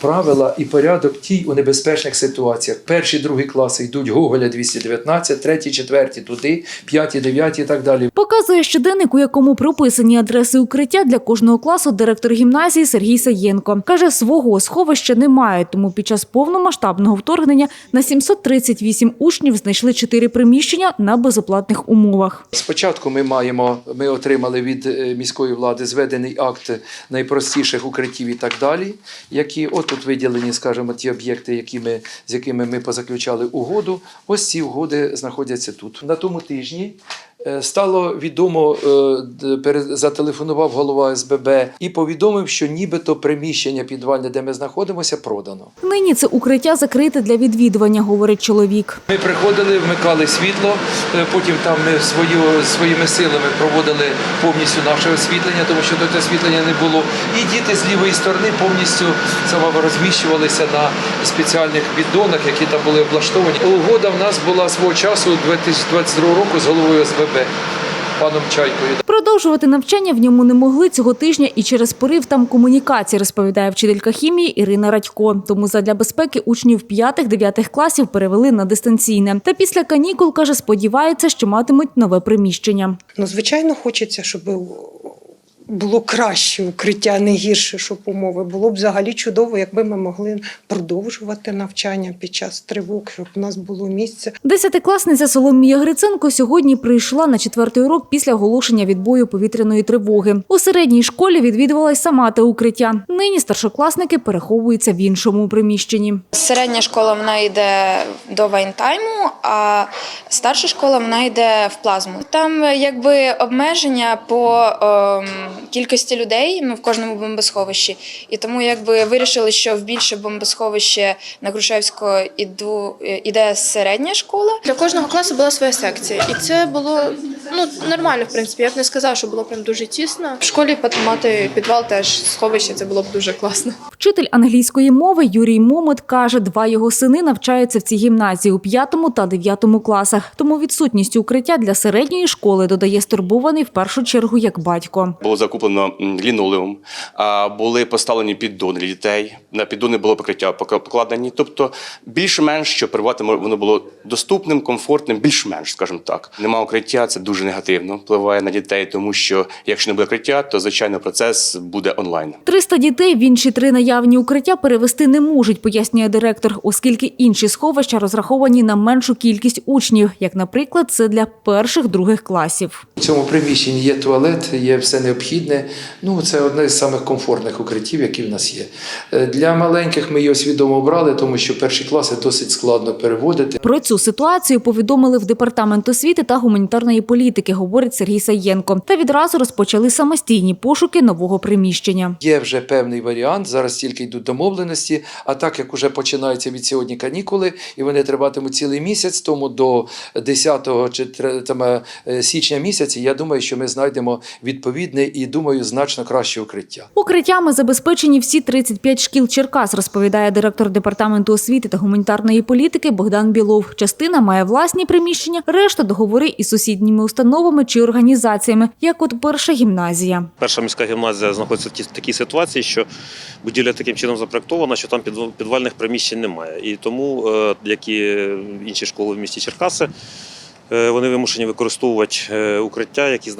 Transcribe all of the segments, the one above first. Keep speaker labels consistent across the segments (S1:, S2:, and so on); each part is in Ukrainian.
S1: Правила і порядок ті у небезпечних ситуаціях. Перші, другі класи йдуть Гоголя 219, треті, четверті туди, п'яті, дев'яті і так далі.
S2: Показує щоденник, у якому прописані адреси укриття для кожного класу директор гімназії Сергій Саєнко. Каже, свого сховища немає, тому під час повномасштабного вторгнення на 738 учнів знайшли чотири приміщення на безоплатних умовах.
S1: Спочатку ми маємо, ми отримали від е, міської влади зведений акт найпростіших укриттів і так далі, які от тут виділені, скажімо, ті об'єкти, які ми, з якими ми позаключали угоду. Ось ці угоди знаходяться тут. На тому тижні стало відомо, е, зателефонував голова СББ і повідомив, що нібито приміщення підвальне, де ми знаходимося, продано.
S2: Нині це укриття закрите для відвідування, говорить чоловік.
S1: Ми приходили, вмикали світло, е, потім там ми свою, своїми силами проводили повністю наше освітлення, тому що тут освітлення не було. І діти з лівої сторони повністю саме розміщувалися на спеціальних бідонах, які там були облаштовані. Угода в нас була свого часу 2022 року з головою СББ паном Чайкою.
S2: Продовжувати навчання в ньому не могли цього тижня і через порив там комунікації, розповідає вчителька хімії Ірина Радько. Тому задля безпеки учнів 5-9 класів перевели на дистанційне. Та після канікул, каже, сподівається, що матимуть нове приміщення.
S3: Ну, звичайно, хочеться, щоб було краще укриття, не гірше, щоб умови. Було б взагалі чудово, якби ми могли продовжувати навчання під час тривог, щоб у нас було місце.
S2: Десятикласниця Соломія Гриценко сьогодні прийшла на четвертий урок після оголошення відбою повітряної тривоги. У середній школі відвідувала й сама те укриття. Нині старшокласники переховуються в іншому приміщенні.
S4: Середня школа вона йде до вайнтайму, а старша школа вона йде в плазму. Там якби обмеження по ем, кількості людей ну, в кожному бомбосховищі. І тому якби вирішили, що в більше бомбосховище на Грушевського іду, е, іде середня школа.
S5: Для кожного класу була своя секція, і це було ну нормально, в принципі. Я б не сказала, що було прям дуже тісно. В школі мати підвал теж сховище, це було б дуже класно.
S2: Вчитель англійської мови Юрій Момот каже, два його сини навчаються в цій гімназії у п'ятому та дев'ятому класах. Тому відсутність укриття для середньої школи додає стурбований в першу чергу як батько.
S6: Було закуплено лінолеум, а, були поставлені піддони для дітей. На піддони було покриття покладені. Тобто, більш-менш, що прибувати воно було доступним, комфортним, більш-менш, скажімо так. Нема укриття, це дуже негативно впливає на дітей, тому що якщо не буде укриття, то звичайно процес буде онлайн.
S2: 300 дітей в інші три наявні укриття перевести не можуть, пояснює директор, оскільки інші сховища розраховані на меншу кількість учнів, як, наприклад, це для перших других класів.
S1: У цьому приміщенні є туалет, є все необхідне. Ну, це одне з самих комфортних укриттів, які в нас є. Е, Для маленьких ми його свідомо обрали, тому що перші класи досить складно переводити.
S2: Про цю ситуацію повідомили в департамент освіти та гуманітарної політики, говорить Сергій Саєнко. Та відразу розпочали самостійні пошуки нового приміщення.
S1: Є вже певний варіант. Зараз тільки йдуть домовленості. А так як уже починаються від сьогодні канікули, і вони триватимуть цілий місяць, тому до 10 чи тре- там, е, січня місяці, я думаю, що ми знайдемо відповідне і думаю, значно краще укриття.
S2: Укриттями забезпечені всі 35 шкіл Черкас, розповідає директор департаменту освіти та гуманітарної політики Богдан Білов. Частина має власні приміщення, решта договори із сусідніми установами чи організаціями, як от перша гімназія.
S7: Перша міська гімназія знаходиться в такій ситуації, що будівля таким чином запроектована, що там підвальних приміщень немає. І тому, е, як і інші школи в місті Черкаси, е, вони вимушені використовувати е, укриття, які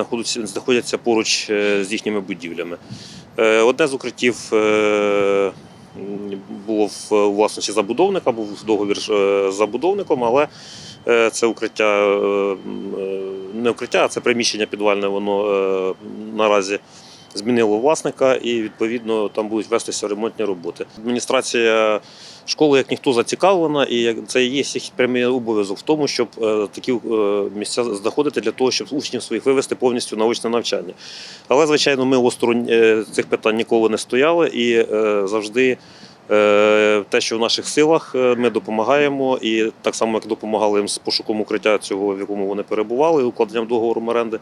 S7: знаходяться, поруч з їхніми будівлями. Одне з укриттів було в власності забудовника, був договір з забудовником, але це укриття не укриття, а це приміщення підвальне, воно е, наразі змінило власника, і відповідно там будуть вестися ремонтні роботи. Адміністрація школи, як ніхто зацікавлена, і це є їх прямий обов'язок в тому, щоб е, такі е, місця знаходити для того, щоб учнів своїх вивести повністю на очне навчання. Але, звичайно, ми осторонь цих питань ніколи не стояли і завжди. Е, Те, що в наших силах, е, ми допомагаємо, і так само, як допомагали їм з пошуком укриття цього, в якому вони перебували, укладенням договору оренди.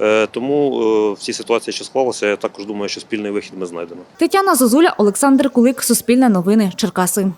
S7: Е, Тому в цій ситуації, що склалася, я також думаю, що спільний вихід ми знайдемо.
S2: Тетяна Зозуля, Олександр Кулик, Суспільне новини, Черкаси.